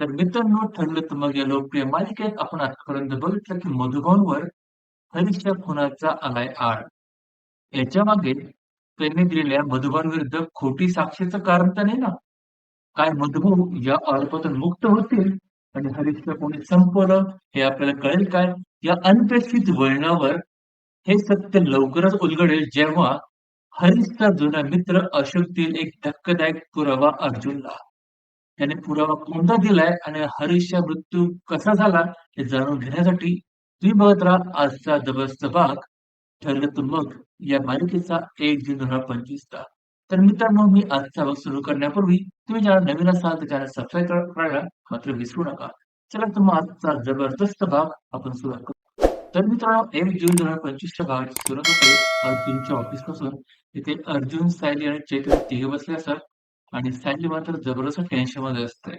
तर मित्रांनो ठरलं तर मग या लोकप्रिय मालिकेत आपण आतापर्यंत बघितलं की मधुबाऊंवर हरीशच्या खुनाचा आलाय आळ. याच्यामागे त्यांनी दिलेल्या मधुबाऊंविरुद्ध खोटी साक्षीचं कारण तर नाही ना? काय मधुभाऊ या आरोपातून मुक्त होतील आणि हरीशला कोणी संपवलं हे आपल्याला कळेल काय? या अनपेक्षित वळणावर हे सत्य लवकरच उलगडेल जेव्हा हरीशचा जुना मित्र अशोकतील एक धक्कादायक पुरावा अर्जुनला. त्याने पुरावा कोणता दिलाय आणि हरीशचा मृत्यू कसा झाला हे जाणून घेण्यासाठी तुम्ही बघत राहा आजचा जबरदस्त भाग. ठरलं तर मग या मालिकेचा एक जून दोन हजार पंचवीसचा तर मित्रांनो मी आजचा भाग सुरू करण्यापूर्वी तुम्ही ज्याला नवीन असाल तर चॅनल सबस्क्राईब करायला मात्र विसरू नका. चला तर मग आजचा जबरदस्त भाग आपण सुरुवात करू. तर मित्रांनो एक जून दोन हजार पंचवीसच्या भागाची सुरुवात होते. अर्जुनच्या ऑफिसपासून तिथे अर्जुन सायली आणि चैत्र तिघे बसले असतात. आणि सायली मात्र जबरदस्त टेन्शनमध्ये असते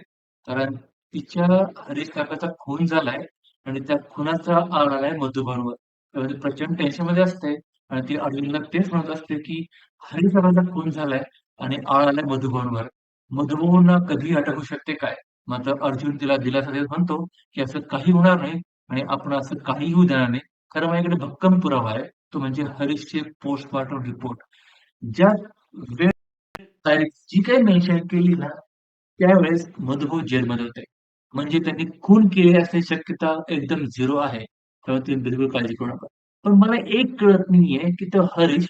कारण तिच्या हरीश काकाचा खून झालाय आणि त्या खुनाचा आळ आलाय मधुबनवर. प्रचंड टेन्शनमध्ये असते आणि ती अर्जुनला तेच म्हणत असते की हरीश काकाचा खून झालाय आणि आळ आलाय मधुबनवर. कधीही कधी अटकू शकते काय? मात्र अर्जुन तिला दिलासा देत म्हणतो की असं काही होणार नाही आणि आपण असं काही होऊ देणार नाही. कारण माझ्याकडे भक्कम पुरावा आहे. तो म्हणजे हरीशचे पोस्टमॉर्टम रिपोर्ट ज्या वेळ तारीख जी काही मेन्शन केली ना त्यावेळेस मधुभाऊ जेलमध्ये होते. म्हणजे त्यांनी खून केले असण्याची शक्यता एकदम झिरो आहे. तेव्हा तुम्ही बिलकुल काळजी करू नका. पण मला एक कळत नाहीये की तो हरीश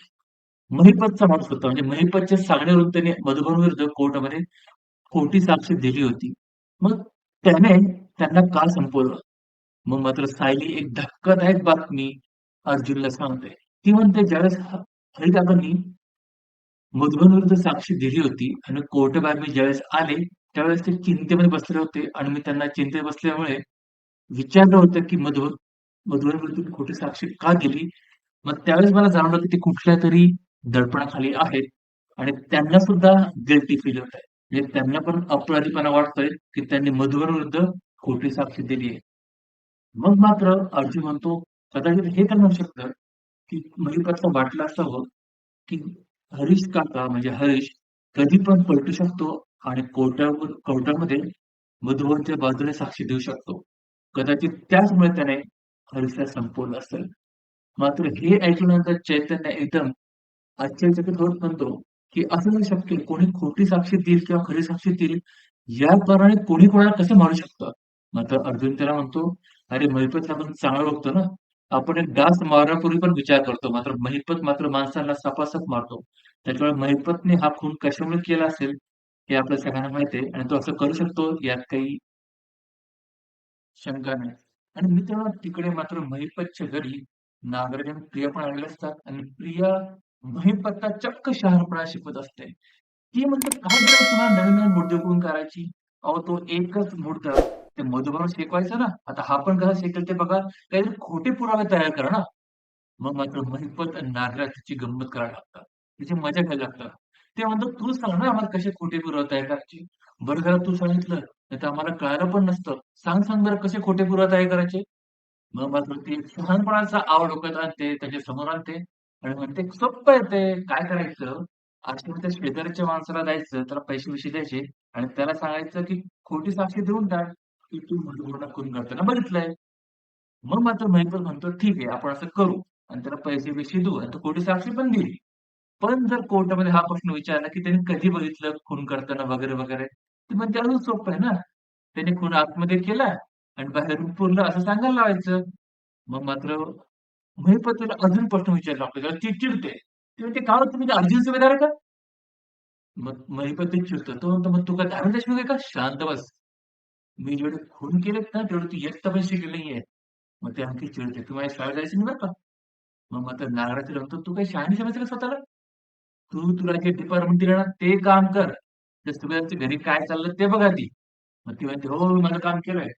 महिपतचा माणूस होता. म्हणजे महिपतच्या सांगण्यावरून त्याने मधुभाऊ विरुद्ध कोर्टामध्ये खोटी साक्ष दिली होती. मग त्याने त्यांना का संपवलं? मग मात्र सायली एक धक्कादायक बातमी अर्जुनला सांगते. ती म्हणते ज्यावेळेस हरिदादांनी मधुबन विरुद्ध साक्षी दिली होती आणि कोर्टबाहेर मी ज्यावेळेस आले त्यावेळेस ते चिंतेमध्ये बसले होते आणि मी त्यांना चिंतेत बसल्यामुळे विचारलं होतं की मधुबन मधुबन विरुद्ध खोटी साक्षी का दिली? मग त्यावेळेस मला जाणवलं की ते कुठल्या तरी दडपणाखाली आहेत आणि त्यांना सुद्धा गिल्टी फील होत आहे म्हणजे त्यांना पण अपराधीपणा वाटतोय की त्यांनी मधुबन विरुद्ध खोटी साक्षी दिली आहे. मग मात्र अर्जुन म्हणतो कदाचित हे तर म्हणू शकतं की महिपतला वाटलं असावं की हरीश काका म्हणजे हरीश कधी पण पलटू शकतो आणि कोर्टावर कोर्टामध्ये मधुवनच्या बाजूने साक्षी देऊ शकतो. कदाचित त्याचमुळे त्याने हरीशला संपवलं असेल. मात्र हे ऐकल्यानंतर चैतन्य एकदम आश्चर्यचकित होत म्हणतो की असं नाही शक्य कोणी खोटी साक्षी देईल किंवा खरी साक्षी देईल या कारणाने कोणी कोणाला कसं मारू शकतं? मात्र अर्जुन त्याला म्हणतो अरे महिपतला आपण चांगलं बघतो ना. आपण एक डास मारण्यापूर्वी पण विचार करतो. मात्र महिपत मात्र माणसांना सपासप मारतो. त्याच्यामुळे महिपतने हा खून कशामुळे केला असेल हे आपल्या सगळ्यांना माहिती आहे. आणि तो असं करू शकतो यात काही शंका नाही. आणि मित्रांनो तिकडे मात्र महिपतच्या घरी नागराज प्रिया पण आलेले असतात. आणि प्रिया महिपतला चक्क शहाणपणा शिकवत असते. ती म्हणते काय गरज तुम्हाला नवीन नवीन मुद्दे करून करायची अहो तो एकच मुद्दा ते मधुबन शिकवायचं ना आता हा पण कसा शिकेल ते बघा. काहीतरी खोटे पुरावे तयार करा ना. मग मात्र महिपत आणि नागराज तिची गंमत करायला लागतात. तिची मजा घ्यायला लागतात. ते म्हणतात तू सांग ना आम्हाला कसे खोटे पुरावे तयार करायचे? बरं झालं तू सांगितलं नाही तर आम्हाला कळायला पण नसतं. सांग सांग बरं कसे खोटे पुरावे तयार करायचे? मग मात्र ती लहानपणाचा आवड डोक्यात आणते त्याच्यासमोर आणते आणि म्हणते सोप्प येते काय करायचं? आजकाल त्या शेजारच्या माणसाला द्यायचं त्याला पैसे बिशे द्यायचे आणि त्याला सांगायचं की खोटी साक्षी देऊन टाक. की तू मधुपूर्ण खून करताना बघितलंय. मग मात्र महिपत म्हणतो ठीक आहे आपण असं करू. आणि त्याला पैसे पैसे देऊ आणि तो खोटी साक्षी पण दिली पण जर कोर्टामध्ये हा प्रश्न विचारला की त्यांनी कधी बघितलं खून करताना वगैरे वगैरे तर मग ते अजून सोपं आहे ना. त्याने खून आतमध्ये केला आणि बाहेरून पुरलं असं सांगायला लावायचं. मग मात्र महिपतीला अजून प्रश्न विचारला आपल्याला ती चिडते ते म्हणते का तुम्ही अर्जुन सुभेदार का? मग महिपती चिडतो. तो म्हणतो मग तू काय धारण देशमुख आहे का? शांत बस. मी जेवढे खून केलेत ना तेवढे तू एक पण शिकले नाहीये. मग ते आणखी चिडते. तू माझ्या शाळेत जायचं नाही बरं का? मग मात्र नागराज म्हणतो तू काही शहाणी समजलं का स्वतःला? तू तुला जे डिपार्टमेंट दिलं ना ते काम कर. त्या सुभेदारच्या घरी काय चाललं ते बघा ती मग ती म्हणते हो मी माझं काम केलंय.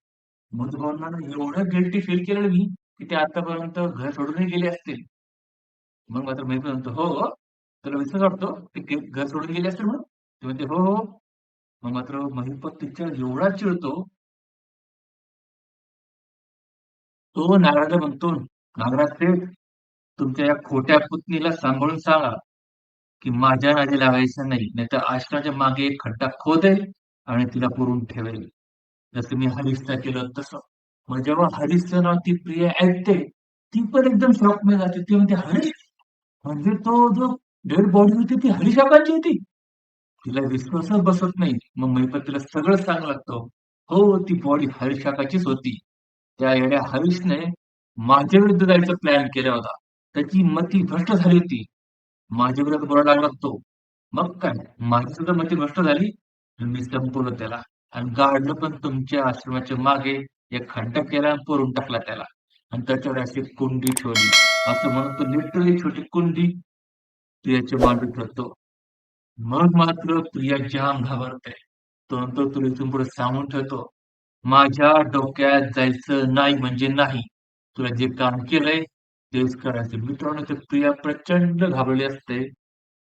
मधुभावना एवढं गिल्टी फील केलेलं मी की ते आतापर्यंत घर सोडूनही गेले असतील. मग मात्र मी पण म्हणतो हो हो तुला विश्वास वाटतो? ते गे- घर सोडून गेले असतील म्हणून? ते म्हणते हो हो मग मात्र महिपत तिच्या एवढा चिडतो तो नागराजा म्हणतो नागराज ते तुमच्या या खोट्या पुतणीला सांभाळून सांगा की माझ्या नादी लागायचं नाही नाहीतर आश्रमाच्या मागे एक खड्डा खोदेल आणि तिला पुरून ठेवेल जसं मी हरीशला केलं तसं. मग जेव्हा हरीशचं नाव ती प्रिया ऐकते, ती पण एकदम शॉकमध्ये जाते. ती म्हणते, "हरीश? म्हणजे तो जो डेड बॉडी होती ती हरीश होती?" तिला विश्वासच बसत नाही. मग महिपत तिला सगळं सांगावं लागतं. हो, ती बॉडी हरीश होती. त्या येड्या हरीशने माझ्याविरुद्ध जायचा प्लॅन केला होता. त्याची मती भ्रष्ट झाली होती. माझ्या विरुद्ध बोलायला लागला तो. मग काय, माझी सुद्धा मती भ्रष्ट झाली मी संपवलं त्याला आणि गाडलं पण तुमच्या आश्रमाच्या मागे एक खड्डा केला आणि पोरून टाकला त्याला आणि त्याच्यावर अशी कुंडी ठेवली. असं म्हणून तो लिटरली छोटी कुंडी तू याच्या मांडून ठेवतो. मग मात्र प्रिया जाम घाबरते. तो नंतर "तुला इथून पुढे सांगून ठेवतो, माझ्या डोक्यात जायचं नाही म्हणजे नाही. तुला जे काम केलंय तेच करायचं." मित्रांनो, ते प्रिया प्रचंड घाबरली असते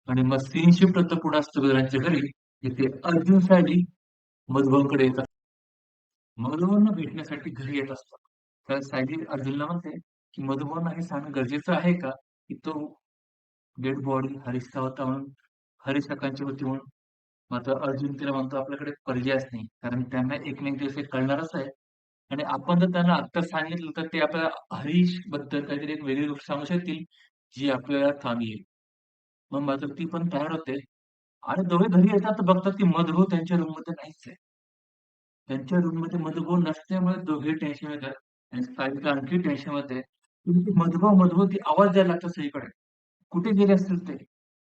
आणि मग सीन शिफ्ट होतं पुन्हा सुभद्रांच्या घरी. तिथे अर्जुन सायली येत येतात. मधुबन भेटण्यासाठी घरी येत असतात. तर सायली अर्जुनला म्हणते, की मधुबन हे सांगणं गरजेचं आहे का, की तो डेड बॉडी हरीशचा होता म्हणून, हरीश होती म्हणून?" मात्र अर्जुन तिला म्हणतो, "आपल्याकडे पर्यायच नाही. कारण त्यांना एक ना एक दिवस हे कळणारच आहे आणि आपण जर त्यांना आत्ता सांगितलं तर ते आपल्याला हरीशबद्दल काहीतरी एक वेगळी गोष्ट सांगू शकतील, जी आपल्याला थांबी येईल." मग मात्र ती पण तयार होते आणि दोघे घरी येतात तर बघतात की मधुभाऊ त्यांच्या रूममध्ये नाहीच आहे. त्यांच्या रूममध्ये मधुभाऊ नसल्यामुळे दोघे टेन्शन येतात आणि सायलीला आणखी टेन्शनमध्ये मधुभाऊ, मधुभाऊ ती आवाज द्यायला लागतात सगळीकडे. कुठे गेले असतील ते?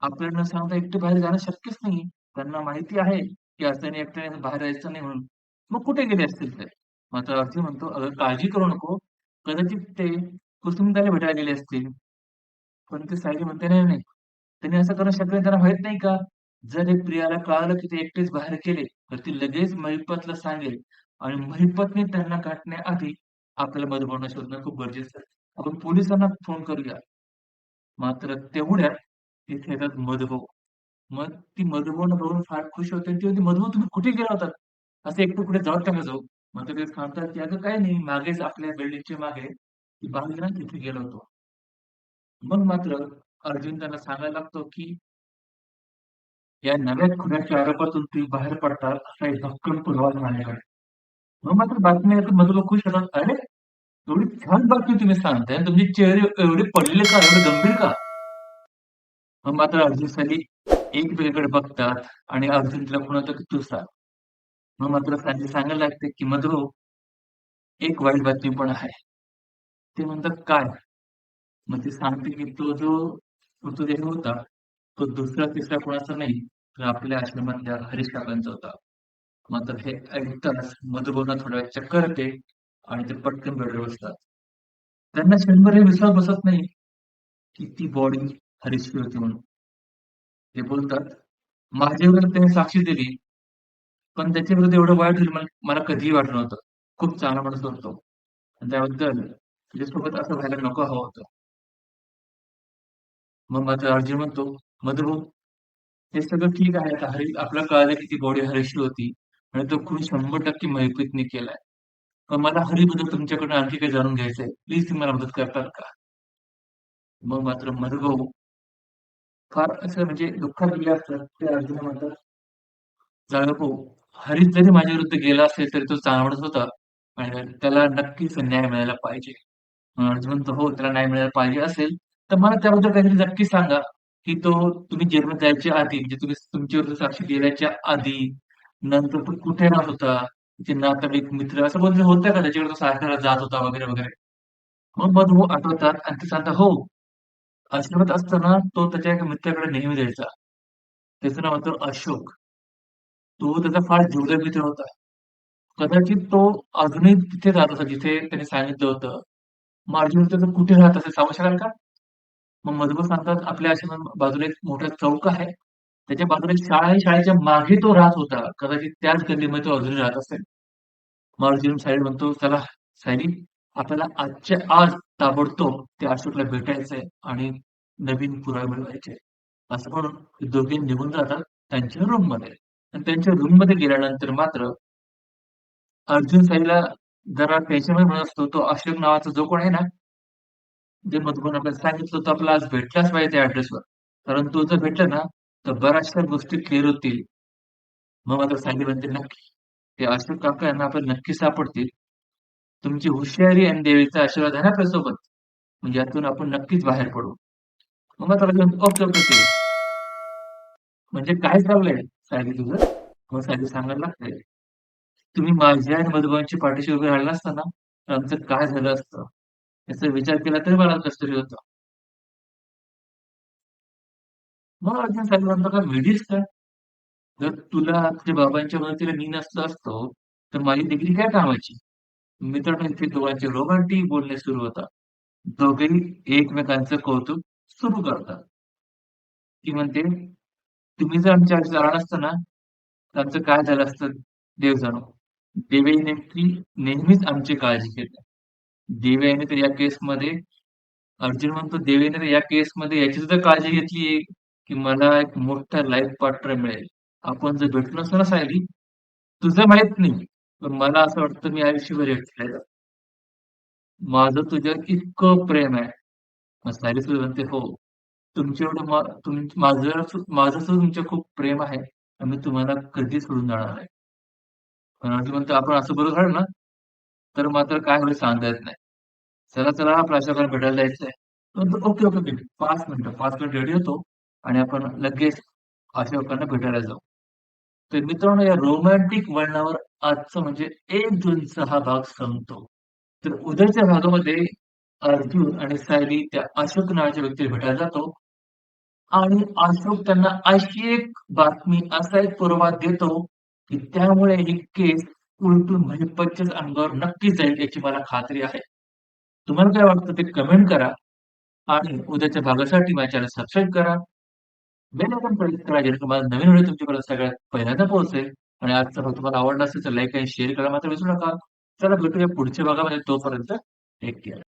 आपल्याला न सांगता एकटे बाहेर जाणं शक्यच नाही. त्यांना माहिती आहे की असल्याने एकट्याने बाहेर जायचं नाही म्हणून. मग कुठे गेले असतील ते? मात्र अर्जुन म्हणतो, "अगं काळजी करू नको. कदाचित ते कुसुमताईला भेटायला गेले असतील." पण ते सायली म्हणते, "नाही, नाही. त्यांनी असं करणं शक्य नाही. त्यांना माहीत नाही का? जर हे प्रियाला कळालं की ते एकटेच बाहेर गेले, तर ती लगेच महिपतला सांगेल आणि महिपतने त्यांना गाठण्याआधी आपल्याला मधुभाऊंना शोधणं खूप गरजेचं आहे. आपण पोलिसांना फोन करूया." मात्र तेवढ्यात तिथे येतात मधुभाऊ. मग ती मधुभाऊंना बघून फार खुश होते आणि ती म्हणते, "मधुभाऊ तुम्ही कुठे गेला होतात? असं एकटं कुठे जाऊ नका जाऊ." मग ते सांगतात, की "अगं काही नाही, मागेच आपल्या बिल्डिंगच्या मागे ती बाग आहे ना, तिथे गेलो होतो." मग मात्र अर्जुन त्यांना सांगायला लागतो, की या नव्या खुनाच्या आरोपातून तुम्ही बाहेर पडतात असा एक भक्कम पुरावा माझ्याकडे. मग मात्र बातमी ऐकून मधुभाऊ खुश होतात. "अरे, एवढी छान बातमी तुम्ही सांगताय आणि तुमचे चेहरे एवढे पडलेले का? एवढे गंभीर का?" मग मात्र अर्जुन सायली एकमेकांकडे बघतात आणि अर्जुन तिला म्हणतो, की "तू सांग." मग मात्र सायली सांगायला लागते, की मधु एक वाईट बातमी पण आहे." ते म्हणतात, "काय?" मग ते सांगते, की "तो जो मृतदेह होता, तो दुसरा-तिसरा कोणाचा नाही, तर आपल्या आश्रमातल्या हरीश काकांचा होता." मात्र हे ऐकताच मधुभाऊंना थोडा वेळ चक्कर येते आणि ते पटकन बेडवर बसतात. त्यांना शंभर हे विश्वास बसत नाही, की ती बॉडी हरीशची होती म्हणून. ते बोलतात, "माझ्या विरुद्ध त्याने साक्षी दिली, पण त्याच्याविरुद्ध एवढं वाईट होईल मला मला कधीही वाटलं नव्हतं. खूप चांगला माणूस होतो आणि त्याबद्दल तुझ्यासोबत असं व्हायला नको हवं होतं." मग मात्र अर्जुन म्हणतो, "मधुभाऊ, हे सगळं ठीक आहे. आता हरी आपल्याला कळालं की ती बॉडी हरीशी होती आणि तो खून 100% महिपतने केलाय. पण मला हरीबद्दल तुमच्याकडून आणखी काही जाणून घ्यायचंय. प्लीज तुम्ही मला मदत करताल का?" मग मात्र मधुभाऊ फार असं म्हणजे दुःखात गेले असतात. ते अर्जुन म्हणतात, "जाऊ भाऊ, जरी माझ्या विरुद्ध गेला असेल तरी तो चांगलाच होता आणि त्याला नक्कीच न्याय मिळायला पाहिजे." अर्जुन म्हणतो, "हो, त्याला न्याय मिळायला पाहिजे असेल, तर मला त्याबद्दल काहीतरी नक्की सांगा, की तो तुम्ही जेलमध्ये जायच्या आधी म्हणजे तुम्ही तुमच्या विरुद्ध साक्षी देण्याच्या आधी, नंतर तो कुठे राहत होता? त्याचे नातेवाईक, मित्र असं कोणतरी होतं का त्याच्याकडे तो सारखा जात होता वगैरे, वगैरे?" मग मधुभाऊ आठवतात आणि ते सांगतात, "हो, आश्रमात असताना तो त्याच्या एका मित्राकडे नेहमी द्यायचा त्याचं नाव होतं अशोक. तो त्याचा फार जिवलग मित्र होता. कदाचित तो अजूनही तिथे राहत असा जिथे त्याने सांगितलं होतं. मग अर्जुन विचारतो, कुठे राहत असेल सांगू शकाल का?" मग मधुभाऊ सांगतात, "आपल्या आश्रमात बाजूला एक मोठा चौक आहे. त्याच्या बाजूला एक शाळा आहे. शाळेच्या मागे तो राहत होता. कदाचित त्याच गल्लीमध्ये तो अजूनही राहत असेल." मग अर्जुन सायली म्हणतो, "चला सायली, आपल्याला आजच्या आज ताबडतोब त्या अशोकला भेटायचंय आणि नवीन पुरावे मिळवायचे." असं म्हणून दोघे निघून जातात त्यांच्या रूममध्ये आणि त्यांच्या रूममध्ये गेल्यानंतर मात्र अर्जुन साईला जरा त्याच्यामध्ये म्हणत असतो, तो अशोक नावाचा जो कोण आहे ना, जे मधुभाऊने आपल्याला सांगितलं तो आपल्याला आज भेटलाच पाहिजे त्या ॲड्रेसवर. कारण तो जर भेटला ना, तर बऱ्याचशा गोष्टी क्लिअर होतील. मग मात्र सांगितलं "नक्की." ते अशोक काका यांना आपल्याला नक्की सापडतील. तुमची हुशारी आणि देवीचा आशीर्वाद आहे ना आपल्यासोबत, म्हणजे यातून आपण नक्कीच बाहेर पडू. मग आता म्हणजे काय चाललंय सायली तुझं? मग सायली सांगायला लागतंय तुम्ही माझ्या आणि मधुबांची पाठीशी उभे राहिला असता ना, तर आमचं काय झालं असतं? याचा विचार केला तरी मला कसं तरी होतं. मग अर्जुन सायली म्हणतो, "का वेडीच का? जर तुला तुझ्या बाबांच्या मदतीला मी नसलो असतो, तर माझी डिग्री काय कामाची?" मित्रांनो इथे दोघांचे रोमांटिक बोलणे सुरू होतात. दोघेही एकमेकांचं कौतुक सुरू करतात. ती म्हणते, "तुम्ही जर आमच्या आयुष्यात आला ना, तर आमचं काय झालं असतं देव जाणो. देवयानी नेमकी नेहमीच आमची काळजी घेतात देवयाने तर या केसमध्ये अर्जुन म्हणतो, "देवयानी तर या केसमध्ये याची सुद्धा काळजी घेतली की मला एक मोठा लाईफ पार्टनर मिळेल. आपण जर भेटलो नसतो ना सायली, तुझं माहीत नाही, पण मला असं वाटतं मी आयुष्यभर एकटा माझं तुझ्यावर इतकं प्रेम आहे. मग सायली सुद्धा म्हणते, "हो, तुमच्या एवढं मा तुम माझं माझं सुद्धा तुमच्यावर खूप प्रेम आहे आणि मी तुम्हाला कधीच सोडून जाणार नाही." पण म्हणतो, "आपण असं बरोबर झालं ना, तर मात्र काय होईल सांगता येत नाही. चला, चला आपल्या अशोकाला भेटायला जायचंय." तो म्हणतो, "ओके, ओके, ओके. 5 मिनिटं, 5 मिनिटं रेडी होतो आणि आपण लगेच अशोकांना भेटायला जाऊ." तर मित्रांनो या रोमॅन्टिक वळणावर आजचा म्हणजे एक जूनचा हा भाग संपतो. तर उद्याच्या भागामध्ये अर्जुन आणि सायली त्या अशोक नावाच्या व्यक्तीला भेटायला जातो आणि अशोक त्यांना अशी एक बातमी, असा एक पुरावा देतो, की त्यामुळे ही केस उलटून म्हणजे पंचच अंगावर नक्की जाईल याची मला खात्री आहे. तुम्हाला काय वाटतं ते कमेंट करा आणि उद्याच्या भागासाठी माझ्या चॅनल सबस्क्राईब करा. तुम्हाला नवीन व्हिडिओ तुमच्यापर्यंत सगळ्यात पहिल्यांदा पोहोचेल आणि आजचा भाग तुम्हाला आवडला असेल तर लाईक आणि शेअर करा मात्र विसरू नका. चला भेटूया पुढच्या भागामध्ये. तोपर्यंत टेक केअर.